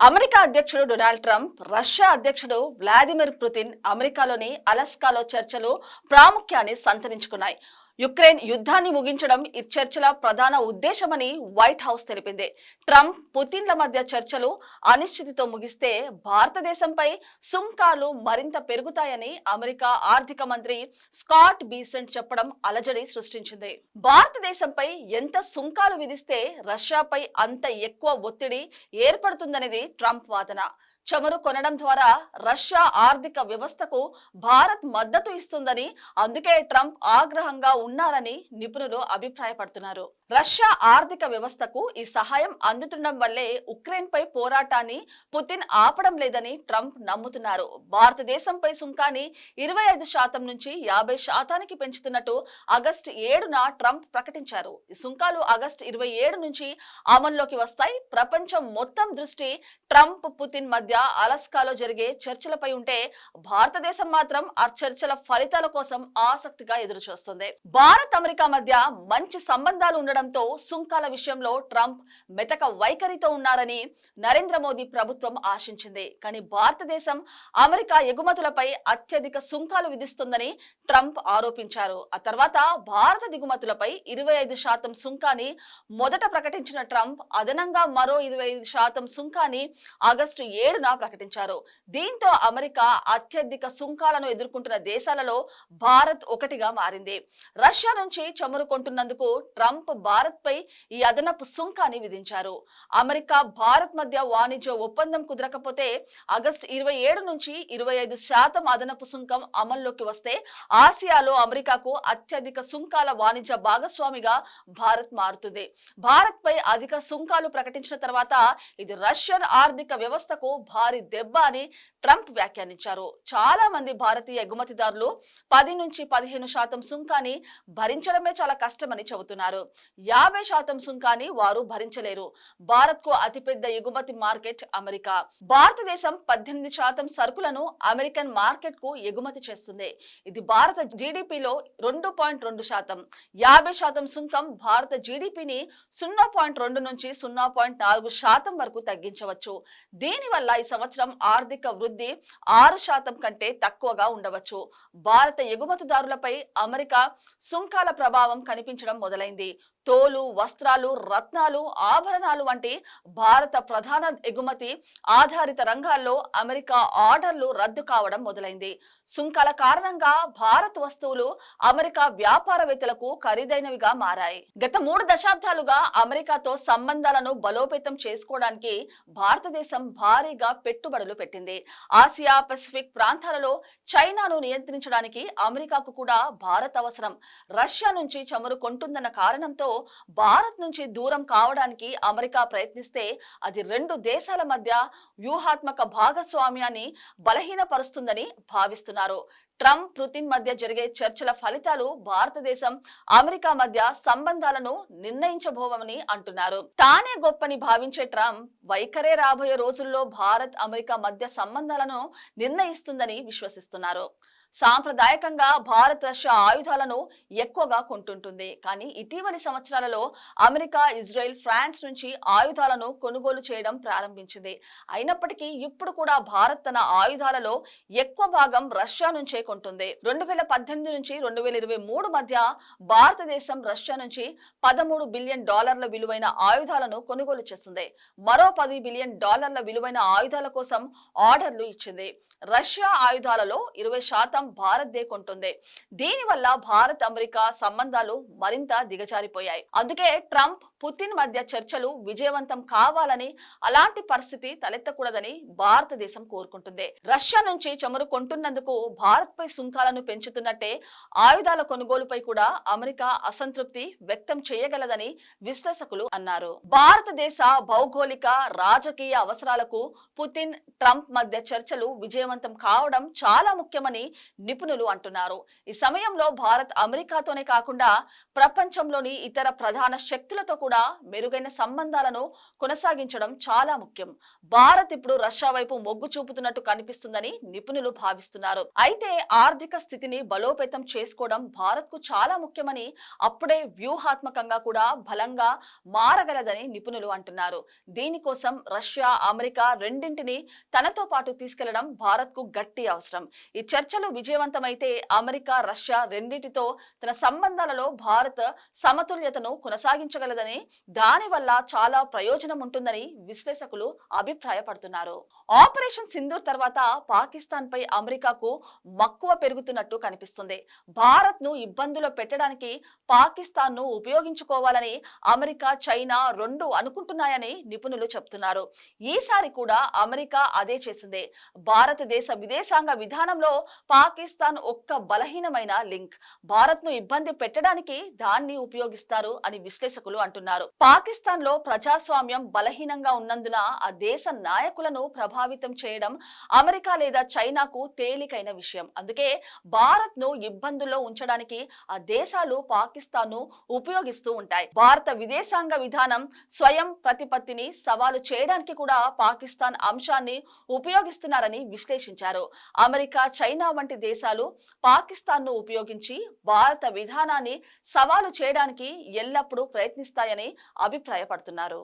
America అధ్యక్షుడు Donald Trump Russia అధ్యక్షుడు Vladimir Putin అమెరికాలోని అలస్కాలో చర్చలు ప్రాముఖ్యాన్ని సంతరించుకున్నాయి. యుక్రెయిన్ యుద్ధాన్ని ముగించడం ఈ చర్చల ప్రధాన ఉద్దేశమని వైట్ హౌస్ తెలిపింది. ట్రంప్ పుతిన్ల మధ్య చర్చలు అనిశ్చితితో ముగిస్తే భారతదేశంపై సుంకాలు మరింత పెరుగుతాయని అమెరికా ఆర్థిక మంత్రి స్కాట్ బీసెంట్ చెప్పడం అలజడి సృష్టించింది. భారతదేశంపై ఎంత సుంకాలు విధిస్తే రష్యాపై అంత ఎక్కువ ఒత్తిడి ఏర్పడుతుందనేది ట్రంప్ వాదన. చమురు కొనడం ద్వారా రష్యా ఆర్థిక వ్యవస్థకు భారత్ మద్దతు ఇస్తుందని అందుకే ట్రంప్ ఆగ్రహంగా ఉన్నారని నిపుణులు అభిప్రాయపడుతున్నారు. రష్యా ఆర్థిక వ్యవస్థకు ఈ సహాయం అందుతుండడం వల్లే ఉక్రెయిన్ పై పోరాటాన్ని పుతిన్ ఆపడం లేదని ట్రంప్ నమ్ముతున్నారు. భారతదేశంపై సుంకాన్ని ఇరవై ఐదు శాతం నుంచి యాభై శాతానికి పెంచుతున్నట్టు ఆగస్టు ఏడున ట్రంప్ ప్రకటించారు. ఈ సుంకాలు ఆగస్టు ఇరవై ఏడు నుంచి అమల్లోకి వస్తాయి. ప్రపంచం మొత్తం దృష్టి ట్రంప్ పుతిన్ మధ్య అలస్కాలో జరిగే చర్చలపై ఉంటే భారతదేశం మాత్రం ఆ చర్చల ఫలితాల కోసం ఆసక్తిగా ఎదురుచూస్తుంది. భారత్ అమెరికా మధ్య మంచి సంబంధాలు ఉండడంతో సుంకాల విషయంలో ట్రంప్ మెతక వైఖరితో ఉన్నారని నరేంద్ర మోదీ ప్రభుత్వం ఆశించింది. కానీ భారతదేశం అమెరికా ఎగుమతులపై అత్యధిక సుంకాలు విధిస్తుందని ట్రంప్ ఆరోపించారు. ఆ తర్వాత భారత దిగుమతులపై ఇరవై ఐదు శాతం సుంకాన్ని మొదట ప్రకటించిన ట్రంప్ అదనంగా మరో ఇరవై ఐదు శాతం సుంకాన్ని ఆగస్టు ఏడున ప్రకటించారు. దీంతో అమెరికా అత్యధిక సుంకాలను ఎదుర్కొంటున్న దేశాలలో భారత్ ఒకటిగా మారింది. రష్యా నుంచి చమురు కొంటున్నందుకు ట్రంప్ భారత్ పై ఈ అదనపు సుంకాన్ని విధించారు. అమెరికా భారత్ మధ్య వాణిజ్య ఒప్పందం కుదరకపోతే ఆగస్టు ఇరవై ఏడు నుంచి ఇరవై ఐదు శాతం అదనపు సుంకం అమల్లోకి వస్తే ఆసియాలో అమెరికాకు అత్యధిక సుంకాల వాణిజ్య భాగస్వామిగా భారత్ మారుతుంది. భారత్ పై అధిక సుంకాలు ప్రకటించిన తర్వాత ఇది రష్యన్ ఆర్థిక వ్యవస్థకు భారీ దెబ్బ అని ట్రంప్ వ్యాఖ్యానించారు. చాలా మంది భారతీయ ఎగుమతిదారులు పది నుంచి పదిహేను శాతం సుంకాన్ని భరించడమే చాలా కష్టమని చెబుతున్నారు. యాభై శాతం సుంకాన్ని వారు భరించలేరు. భారత్కు అతిపెద్ద ఎగుమతి మార్కెట్ అమెరికా. భారతదేశం పద్దెనిమిది శాతం సరుకులను అమెరికన్ మార్కెట్కు ఎగుమతి చేస్తుంది. ఇది భారత జీడిపిలో రెండు పాయింట్ రెండు శాతం. యాభై శాతం సుంకం భారత జీడిపిని సున్నా పాయింట్ రెండు నుంచి సున్నా పాయింట్ నాలుగు శాతం వరకు తగ్గించవచ్చు. దీనివల్ల ఈ సంవత్సరం ఆర్థిక వృద్ధి ఆరు శాతం కంటే తక్కువగా ఉండవచ్చు. భారత ఎగుమతిదారులపై అమెరికా సుంకాల ప్రభావం కనిపించడం మొదలైంది. తోలు వస్త్రాలు రత్నాలు ఆభరణాలు వంటి భారత ప్రధాన ఎగుమతి ఆధారిత రంగాల్లో అమెరికా ఆర్డర్లు రద్దు కావడం మొదలైంది. సుంకాల కారణంగా భారత్ వస్తువులు అమెరికా వ్యాపారవేత్తలకు ఖరీదైనవిగా మారాయి. గత మూడు దశాబ్దాలుగా అమెరికాతో సంబంధాలను బలోపేతం చేసుకోవడానికి భారతదేశం భారీగా పెట్టుబడులు పెట్టింది. ఆసియా పసిఫిక్ ప్రాంతాలలో చైనాను నియంత్రించడానికి అమెరికాకు కూడా భారత్ అవసరం. రష్యా నుంచి చమురు కొంటుందన్న కారణంతో భారత్ నుంచి దూరం కావడానికి అమెరికా ప్రయత్నిస్తే అది రెండు దేశాల మధ్య వ్యూహాత్మక భాగస్వామ్యాన్ని బలహీనపరుస్తుందని భావిస్తున్నారు. ట్రంప్ పుతిన్ మధ్య జరిగే చర్చల ఫలితాలు భారతదేశం అమెరికా మధ్య సంబంధాలను నిర్ణయించబోవని అంటున్నారు. తానే గొప్పని భావించే ట్రంప్ వైఖరే రాబోయే రోజుల్లో భారత్ అమెరికా మధ్య సంబంధాలను నిర్ణయిస్తుందని విశ్వసిస్తున్నారు. సాంప్రదాయకంగా భారత్ రష్యా ఆయుధాలను ఎక్కువగా కొంటుంటుంది. కానీ ఇటీవలి సంవత్సరాలలో అమెరికా ఇజ్రాయెల్ ఫ్రాన్స్ నుంచి ఆయుధాలను కొనుగోలు చేయడం ప్రారంభించింది. అయినప్పటికీ ఇప్పుడు కూడా భారత్ తన ఆయుధాలలో ఎక్కువ భాగం రష్యా నుంచే ఎదుర్కొంటుంది రెండు వేల పద్దెనిమిది నుంచి రెండు వేల ఇరవై మూడు మధ్య భారతదేశం రష్యా నుంచి పదమూడు బిలియన్ డాలర్ల విలువైన ఆయుధాలను కొనుగోలు చేస్తుంది మరో పది బిలియన్ డాలర్ల విలువైన ఆయుధాల కోసం ఆర్డర్లు ఇచ్చింది. రష్యా ఆయుధాలలో ఇరవై శాతం భారత్దే కొంటుంది. దీనివల్ల భారత్ అమెరికా సంబంధాలు మరింత దిగజారిపోయాయి. అందుకే ట్రంప్ పుతిన్ మధ్య చర్చలు విజయవంతం కావాలని అలాంటి పరిస్థితి తలెత్తకూడదని భారతదేశం కోరుకుంటుంది. రష్యా నుంచి చమురు కొంటున్నందుకు భారత్ పై సుంకాలను పెంచుతున్నట్టే ఆయుధాల కొనుగోలుపై కూడా అమెరికా అసంతృప్తి వ్యక్తం చేయగలదని విశ్లేషకులు అన్నారు. భారతదేశ భౌగోళిక రాజకీయ అవసరాలకు పుతిన్ ట్రంప్ మధ్య చర్చలు విజయవంతం కావడం చాలా ముఖ్యమని నిపుణులు అంటున్నారు. ఈ సమయంలో భారత్ అమెరికాతోనే కాకుండా ప్రపంచంలోని ఇతర ప్రధాన శక్తులతో కూడా మెరుగైన సంబంధాలను కొనసాగించడం చాలా ముఖ్యం. భారత్ ఇప్పుడు రష్యా వైపు మొగ్గు చూపుతున్నట్టు కనిపిస్తుందని నిపుణులు భావిస్తున్నారు. అయితే ఆర్థిక స్థితిని బలోపేతం చేసుకోవడం భారత్కు చాలా ముఖ్యమని అప్పుడే వ్యూహాత్మకంగా కూడా బలంగా మారగలదని నిపుణులు అంటున్నారు. దీనికోసం రష్యా అమెరికా రెండింటిని తనతో పాటు తీసుకెళ్ళడం భారత్కు గట్టి అవసరం. ఈ చర్చలు విజయవంతమైతే అమెరికా రష్యా రెండింటితో తన సంబంధాలలో భారత్ సమతుల్యతను కొనసాగించగలదని దానివల్ల చాలా ప్రయోజనం ఉంటుందని విశ్లేషకులు అభిప్రాయపడుతున్నారు. ఆపరేషన్ సింధూర్ తర్వాత పాకిస్తాన్ పై అమెరికాకు మక్కువ పెరుగుతున్నట్టు కనిపిస్తుంది. భారత్ను ఇబ్బందులు పెట్టడానికి పాకిస్తాన్ను ఉపయోగించుకోవాలని అమెరికా చైనా రెండు అనుకుంటున్నాయని నిపుణులు చెప్తున్నారు. ఈసారి కూడా అమెరికా అదే చేసింది. భారతదేశ విదేశాంగ విధానంలో పాకిస్తాన్ ఒక్క బలహీనమైన లింక్. భారత్ను ఇబ్బంది పెట్టడానికి దాన్ని ఉపయోగిస్తారు అని విశ్లేషకులు అంటున్నారు. పాకిస్తాన్లో ప్రజాస్వామ్యం బలహీనంగా ఉన్నందున ఆ దేశ నాయకులను ప్రభావితం చేయడం అమెరికా లేదా చైనాకు తేలికైన విషయం. అందుకే భారత్ను ఇబ్బందుల్లో ఉంచడానికి ఆ దేశాలు పాకిస్తాన్ను ఉపయోగిస్తూ ఉంటాయి. భారత విదేశాంగ విధానం స్వయం ప్రతిపత్తిని సవాలు చేయడానికి కూడా పాకిస్తాన్ అంశాన్ని ఉపయోగిస్తున్నారని విశ్లేషించారు. అమెరికా చైనా వంటి దేశాలు పాకిస్తాన్ను ఉపయోగించి భారత విధానాన్ని సవాలు చేయడానికి ఎల్లప్పుడూ ప్రయత్నిస్తాయని అభిప్రాయపడుతున్నారు.